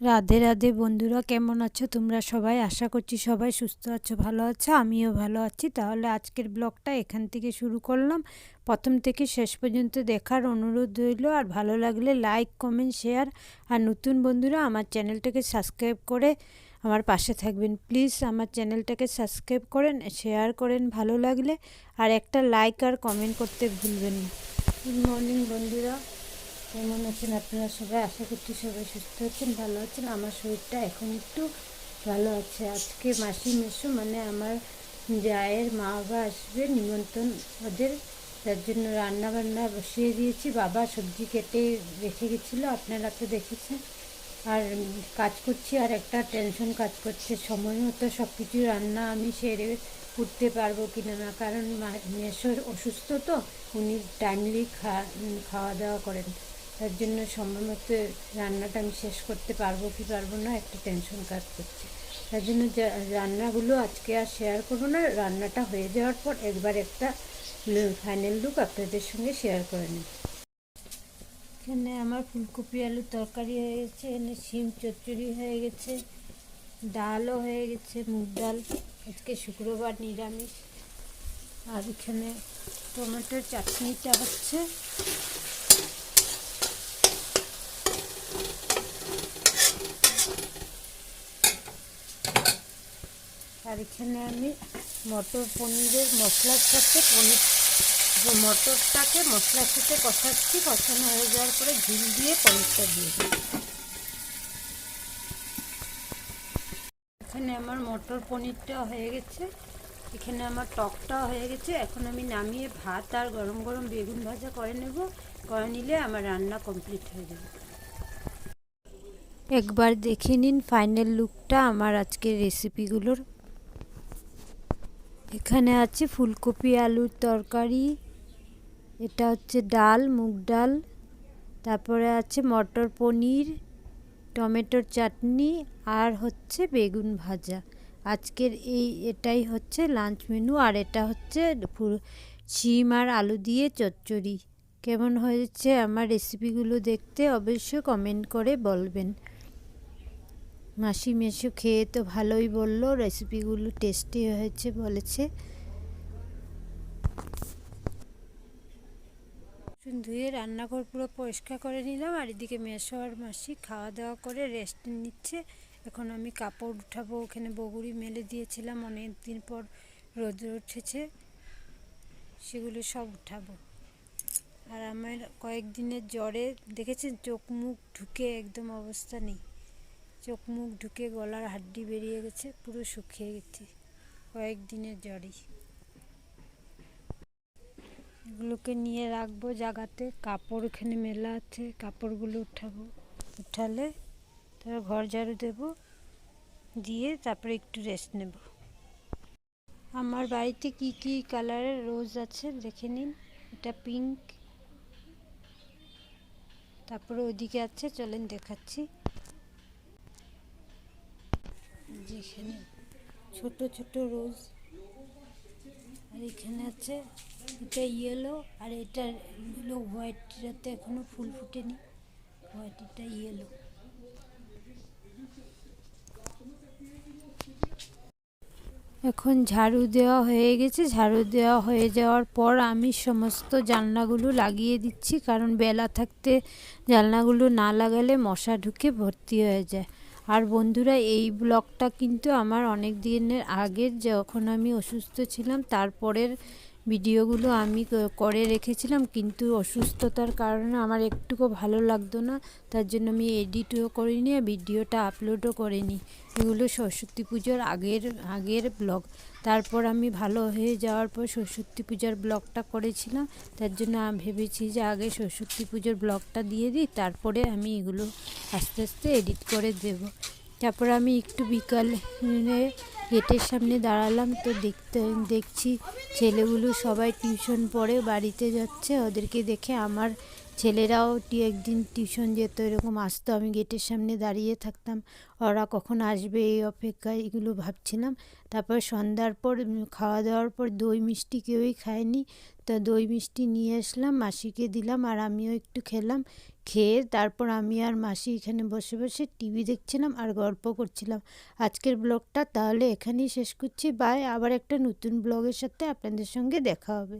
রাধে রাধে বন্ধুরা, কেমন আছো তোমরা সবাই? আশা করছি সবাই সুস্থ আছো, ভালো আছো, আমিও ভালো আছি। তাহলে আজকের ব্লগটা এখান থেকে শুরু করলাম। প্রথম থেকে শেষ পর্যন্ত দেখার অনুরোধ রইল, আর ভালো লাগলে লাইক, কমেন্ট, শেয়ার, আর নতুন বন্ধুরা আমার চ্যানেলটাকে সাবস্ক্রাইব করে আমার পাশে থাকবেন। প্লিজ আমার চ্যানেলটাকে সাবস্ক্রাইব করেন, শেয়ার করেন ভালো লাগলে, আর একটা লাইক আর কমেন্ট করতে ভুলবেন না। গুড মর্নিং বন্ধুরা। কেমন আছেন আপনারা সবাই? আশা করছি সবাই সুস্থ আছেন, ভালো আছেন। আমার শরীরটা এখন একটু ভালো আছে। আজকে মাসি মেশো মানে আমার জায়ের মা বাবা আসবে, নিমন্ত্রণ ওদের। তার জন্য রান্না বান্না বসিয়ে দিয়েছি। বাবা সবজি কেটে রেখে গেছিল, আপনারা তো দেখেছেন। আর কাজ করছি, আর একটা টেনশন কাজ করছে। সময় মতো সব কিছু রান্না আমি সেরে উঠতে পারব কি না, কারণ মেশোর অসুস্থ তো, উনি টাইমলি খাওয়া দাওয়া করেন। তার জন্য সময় মতো রান্নাটা আমি শেষ করতে পারব কি পারব না একটা টেনশন কাজ করছে। তার জন্য রান্নাগুলো আজকে আর শেয়ার করব না, রান্নাটা হয়ে যাওয়ার পর একবার একটা ফাইনাল লুক আপনাদের সঙ্গে শেয়ার করে নিই এখানে আমার ফুলকপি আলুর তরকারি হয়ে গেছে, এখানে শিম চচ্চড়ি হয়ে গেছে, ডালও হয়ে গেছে, মুগ ডাল, আজকে শুক্রবার নিরামিষ। আর এখানে টমেটোর চাটনিটা হচ্ছে আর এখানে আমি মটর পনিরের মশলার সাথে পনির, মটরটাকে মশলার সাথে কষাচ্ছি, কষানো হয়ে যাওয়ার পরে ঝিল দিয়ে পনিরটা দিয়ে এখানে আমার মটর পনিরটা হয়ে গেছে, এখানে আমার টকটাও হয়ে গেছে। এখন আমি নামিয়ে ভাত আর গরম গরম বেগুন ভাজা করে নেব, করে নিলে আমার রান্না কমপ্লিট হয়ে যাবে। একবার দেখে নিন ফাইনাল লুকটা আমার আজকের রেসিপিগুলোর। এখানে আছে ফুলকপি, আলুর তরকারি, এটা হচ্ছে ডাল, মুগ ডাল, তারপরে আছে মটর পনির, টমেটোর চাটনি আর হচ্ছে বেগুন ভাজা। আজকের এই এটাই হচ্ছে লাঞ্চ মেনু আর এটা হচ্ছে শিম আর আলু দিয়ে চচ্চড়ি। কেমন হয়েছে আমার রেসিপিগুলো দেখতে অবশ্যই কমেন্ট করে বলবেন। মাসি মেশো খেয়ে তো ভালোই বলল রেসিপিগুলো টেস্টি হয়েছে বলেছে। ধুয়ে রান্নাঘর পুরো পরিষ্কার করে নিলাম, আর এদিকে মেশো আর মাসি খাওয়া দাওয়া করে রেস্ট নিচ্ছে। এখন আমি কাপড় উঠাবো, ওখানে বগুড়ি মেলে দিয়েছিলাম অনেক দিন পর রোদ উঠেছে, সেগুলো সব উঠাবো। আর আমার কয়েকদিনের জ্বরে, দেখেছেন? চোখ মুখ ঢুকে একদম অবস্থা নেই। চোখ মুখ ঢুকে গলার হাড্ডি বেরিয়ে গেছে, পুরো শুকিয়ে গেছি। কয়েকদিনের জ্বরেই। এগুলোকে নিয়ে রাখব জায়গাতে কাপড় এখানে মেলা আছে, কাপড়গুলো উঠাবো। উঠালে তারপর ঘর ঝাড়ু দেব, দিয়ে তারপরে একটু রেস্ট নেব। আমার বাড়িতে কি কি কালারের রোজ আছে দেখে নিন। এটা পিঙ্ক তারপরে ওইদিকে আছে, চলেন দেখাচ্ছি। যেখানে ছোট ছোট রোজ। আর এখানে আছে এটা ইয়েলো আর এটা হলো হোয়াইটটাতে এখনও ফুল ফুটেনি। হোয়াইট এটা ইয়েলো এখন ঝাড়ু দেওয়া হয়ে গেছে। ঝাড়ু দেওয়া হয়ে যাওয়ার পর আমি সমস্ত জানলাগুলো লাগিয়ে দিচ্ছি, কারণ বেলা থাকতে জানলাগুলো না লাগালে মশা ঢুকে ভর্তি হয়ে যায়। আর বন্ধুরা, এই ব্লগটা কিন্তু আমার অনেক দিনের আগের। যখন আমি অসুস্থ ছিলাম, তারপরের ভিডিওগুলো আমি করে রেখেছিলাম, কিন্তু অসুস্থতার কারণে আমার একটুকু ভালো লাগতো না। তার জন্য আমি এডিটও করিনি, আর ভিডিওটা আপলোডও করিনি। এগুলো সরস্বতী পুজোর আগের আগের ব্লগ। তারপর আমি ভালো হয়ে যাওয়ার পর সরস্বতী পূজার ব্লগটা করেছিলাম, তার জন্য আমি ভেবেছি যে আগে সরস্বতী পুজোর ব্লগটা দিয়ে দিই, তারপরে আমি এগুলো আস্তে আস্তে এডিট করে দেব। তারপর আমি একটু বিকালে গেটের সামনে দাঁড়ালাম তো দেখতে, দেখছি ছেলেগুলো সবাই টিউশন পড়ে বাড়িতে যাচ্ছে। ওদেরকে দেখে আমার ছেলেরাও একদিন টিউশন যেত, এরকম আসতো। আমি গেটের সামনে দাঁড়িয়ে থাকতাম। ওরা কখন আসবে এই অপেক্ষায় এগুলো ভাবছিলাম। তারপর সন্ধ্যার পর খাওয়া দাওয়ার পর দই মিষ্টি কেউই খায়নি। তা দই মিষ্টি নিয়ে আসলাম, মাসিকে দিলাম আর আমিও একটু খেলাম। খেয়ে তারপর আমি আর মাসি এখানে বসে বসে টিভি দেখছিলাম আর গল্প করছিলাম। আজকের ব্লগটা তাহলে এখানেই শেষ করছি। বাই, আবার একটা নতুন ব্লগের সাথে আপনাদের সঙ্গে দেখা হবে।